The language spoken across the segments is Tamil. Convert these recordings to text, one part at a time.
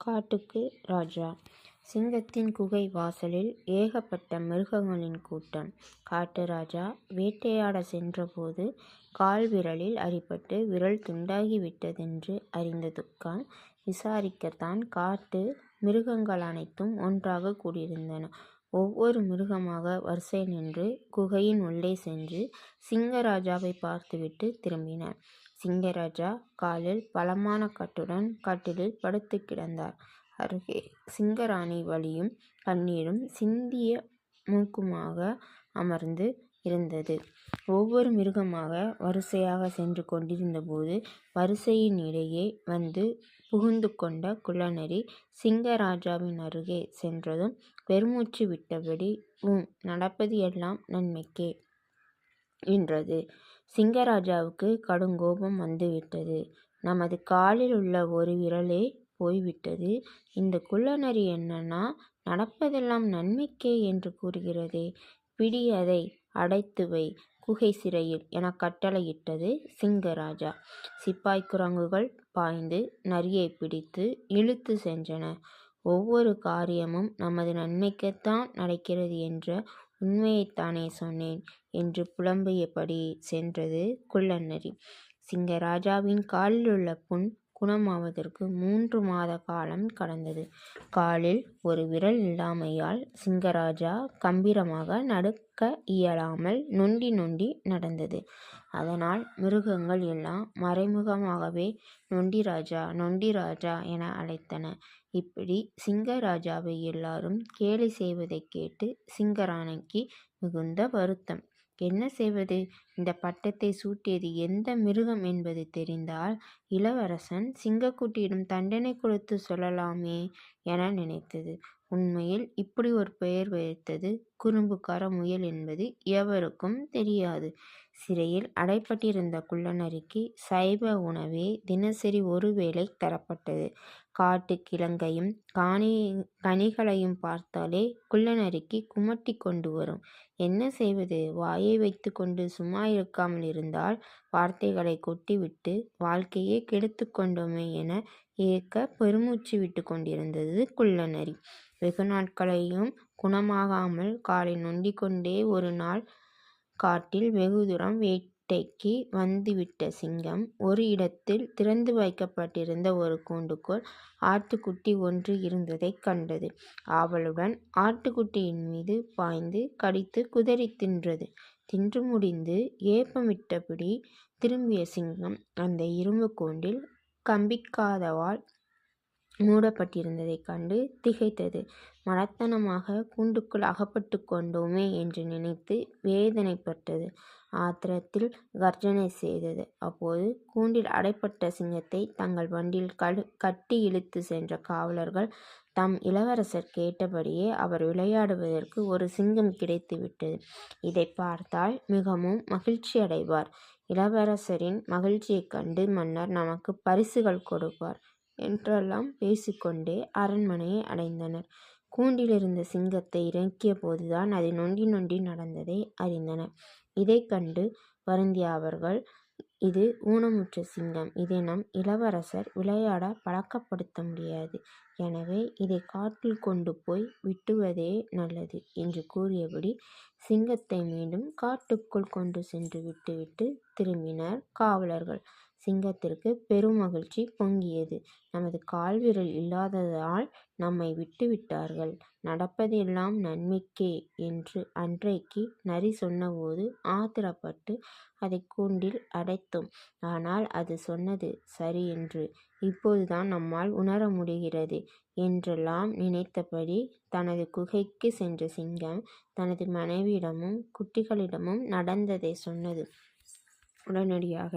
காட்டுக்கு ராஜா சிங்கத்தின் குகை வாசலில் ஏகப்பட்ட மிருகங்களின் கூட்டம். காட்டு ராஜா வேட்டையாட சென்றபோது கால் விரலில் அடிபட்டு விரல் துண்டாகிவிட்டதென்று அறிந்த துக்கான் விசாரிக்கத்தான் காட்டு மிருகங்கள் அனைத்தும் ஒன்றாக கூடியிருந்தன. ஒவ்வொரு மிருகமாக வரிசை நின்று குகையின் உள்ளே சென்று சிங்கராஜாவை பார்த்துவிட்டு திரும்பின. சிங்கராஜா காலில் பலமான கட்டுடன் கட்டிலில் படுத்துக் கிடந்தார். அருகே சிங்கராணி வலியும் கண்ணீரும் சிந்திய மூக்குமாக அமர்ந்து இருந்தது. ஒவ்வொரு மிருகமாக வரிசையாக சென்று கொண்டிருந்தபோது வரிசையின் இடையே வந்து புகுந்து கொண்ட குள்ளநரி சிங்கராஜாவின் அருகே சென்றதும் பெருமூச்சு விட்டபடி உம் நடப்பது எல்லாம் நன்மைக்கே என்றது. சிங்கராஜாவுக்கு கடுங்கோபம் வந்துவிட்டது. நமது காலில் உள்ள ஒரு விரலே போய்விட்டது. இந்தக் குள்ளநரி என்னன்னா நடப்பதெல்லாம் நன்மைக்கே என்று கூறுகிறதே. பிடி அதை அடைத்துவை குகைச் சிறையில் எனக் கட்டளையிட்டது சிங்கராஜா. சிப்பாய்க் குரங்குகள் பாய்ந்து நரியைப் பிடித்து இழுத்துச் சென்றன. ஒவ்வொரு காரியமும் நமது நன்மைக்குத்தான் நடக்கிறது என்ற உண்மையைத்தானே சொன்னேன் என்று புலம்பியபடி சென்றது குள்ளநரி. சிங்கராஜாவின் காலில் உள்ள புண் குணமாவதற்கு மூன்று மாத காலம் கடந்தது. காலில் ஒரு விரல் இல்லாமையால் சிங்கராஜா கம்பீரமாக நடக்க இயலாமல் நொண்டி நொண்டி நடந்தது. அதனால் மிருகங்கள் எல்லாம் மறைமுகமாகவே நொண்டிராஜா நொண்டிராஜா என அழைத்தன. இப்படி சிங்கராஜாவை எல்லாரும் கேலி செய்வதைக் கேட்டு சிங்கராணிக்கு மிகுந்த வருத்தம். என்ன செய்வது? இந்தப் பட்டத்தைச் சூட்டியது எந்த மிருகம் என்பது தெரிந்தால் இளவரசன் சிங்கக்குட்டியிடம் தண்டனை கொடுத்துச் சொல்லலாமே என நினைத்தது. உண்மையில் இப்படி ஒரு பெயர் வைத்தது குறும்புக்கார முயல் என்பது எவருக்கும் தெரியாது. சிறையில் அடைபட்டிருந்த குள்ளநரிக்கு சைவ உணவே தினசரி ஒரு வேளை தரப்பட்டது. காட்டுக் கிழங்கையும் கனிகளையும் பார்த்தாலே குள்ளநரிக்குக் குமட்டி கொண்டு வரும். என்ன செய்வது? வாயை வைத்துக்கொண்டு சும்மா இருக்காமல் இருந்தால் வார்த்தைகளை கொட்டிவிட்டு வாழ்க்கையே கெடுத்து கொண்டோமே என ஏக்க பெருமூச்சு விட்டு கொண்டிருந்தது குள்ளநரி. வெகு நாட்களையும் குணமாகாமல் காலை நொண்டிக்கொண்டே ஒரு நாள் காட்டில் வெகு தூரம் வே வேட்டைக்கு வந்துவிட்ட சிங்கம் ஒரு இடத்தில் திறந்து வைக்கப்பட்டிருந்த ஒரு கூண்டுக்குள் ஆட்டுக்குட்டி ஒன்று இருந்ததைக் கண்டது. ஆவலுடன் ஆட்டுக்குட்டியின் மீது பாய்ந்து கடித்துக் குதறித் தின்றது. தின்று முடிந்து ஏப்பமிட்டபடி திரும்பிய சிங்கம் அந்த இரும்புக் கூண்டில் கம்பிக்காதவால் மூடப்பட்டிருந்ததைக் கண்டு திகைத்தது. மடத்தனமாக கூண்டுக்குள் அகப்பட்டுக் கொண்டோமே என்று நினைத்து வேதனைப்பட்டது. ஆத்திரத்தில் கர்ஜனை செய்தது. அப்போது கூண்டில் அடைபட்ட சிங்கத்தை தங்கள் வண்டியில் கட்டி இழுத்துச் சென்ற காவலர்கள் தம் இளவரசர் கேட்டபடியே அவர் விளையாடுவதற்கு ஒரு சிங்கம் கிடைத்துவிட்டது. இதைப் பார்த்தால் மிகவும் மகிழ்ச்சியடைவார். இளவரசரின் மகிழ்ச்சியைக் கண்டு மன்னர் நமக்குப் பரிசுகள் கொடுப்பார் என்றெல்லாம் பேசிக்கொண்டே அரண்மனையை அடைந்தனர். கூண்டிலிருந்த சிங்கத்தை இறக்கியபோதுதான் அது நொண்டி நொண்டி நடந்ததை அறிந்தனர். இதைக் கண்டு வருந்திய அவர்கள் இது ஊனமுற்ற சிங்கம். இதை நம் இளவரசர் விளையாட பழக்கப்படுத்த முடியாது. எனவே இதை காட்டில் கொண்டு போய் விட்டுவதே நல்லது என்று கூறியபடி சிங்கத்தை மீண்டும் காட்டுக்குள் கொண்டு சென்று விட்டுவிட்டு திரும்பினர் காவலர்கள். சிங்கத்திற்குப் பெருமகிழ்ச்சி பொங்கியது. நமது கால்விரல் இல்லாததால் நம்மை விட்டுவிட்டார்கள். நடப்பதெல்லாம் நன்மைக்கே என்று அன்றைக்கு நரி சொன்னபோது ஆத்திரப்பட்டு அதைக் கூண்டில் அடைத்தோம். ஆனால் அது சொன்னது சரி என்று இப்போதுதான் நம்மால் உணர முடிகிறது என்றெல்லாம் நினைத்தபடி தனது குகைக்குச் சென்ற சிங்கம் தனது மனைவியிடமும் குட்டிகளிடமும் நடந்ததைச் சொன்னது. உடனடியாக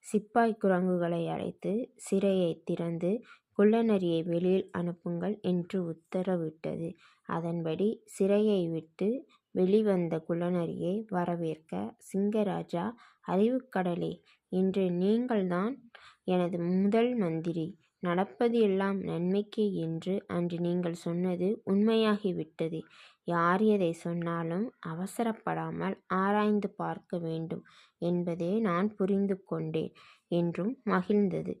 சிப்பாய்க் குரங்குகளை அழைத்து சிறையைத் திறந்து குள்ளநரியை வெளியில் அனுப்புங்கள் என்று உத்தரவிட்டது. அதன்படி சிறையை விட்டு வெளிவந்த குள்ளநரியை வரவேற்க சிங்கராஜா அறிவுக்கடலே இன்று நீங்கள்தான் எனது முதல் மந்திரி. நடப்பது எல்லாம் நன்மைக்கே என்று அன்று நீங்கள் சொன்னது உண்மையாகிவிட்டது. யார் எதை சொன்னாலும் அவசரப்படாமல் ஆராய்ந்து பார்க்க வேண்டும் என்பதை நான் புரிந்து கொண்டேன் என்றும் மகிழ்ந்தது.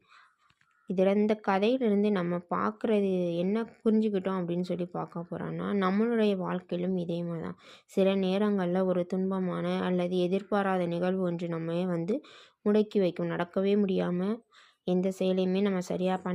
இதில் இந்த கதையிலிருந்து நம்ம பார்க்குறது என்ன புரிஞ்சுக்கிட்டோம் அப்படின்னு சொல்லி பார்க்க போகிறோன்னா நம்மளுடைய வாழ்க்கையிலும் இதே மாதிரி தான் சில நேரங்களில் ஒரு துன்பமான அல்லது எதிர்பாராத நிகழ்வு ஒன்று நம்ம வந்து முடக்கி வைக்கும் நடக்கவே முடியாமல் எந்த செயலையுமே நம்ம சரியாக பண்ண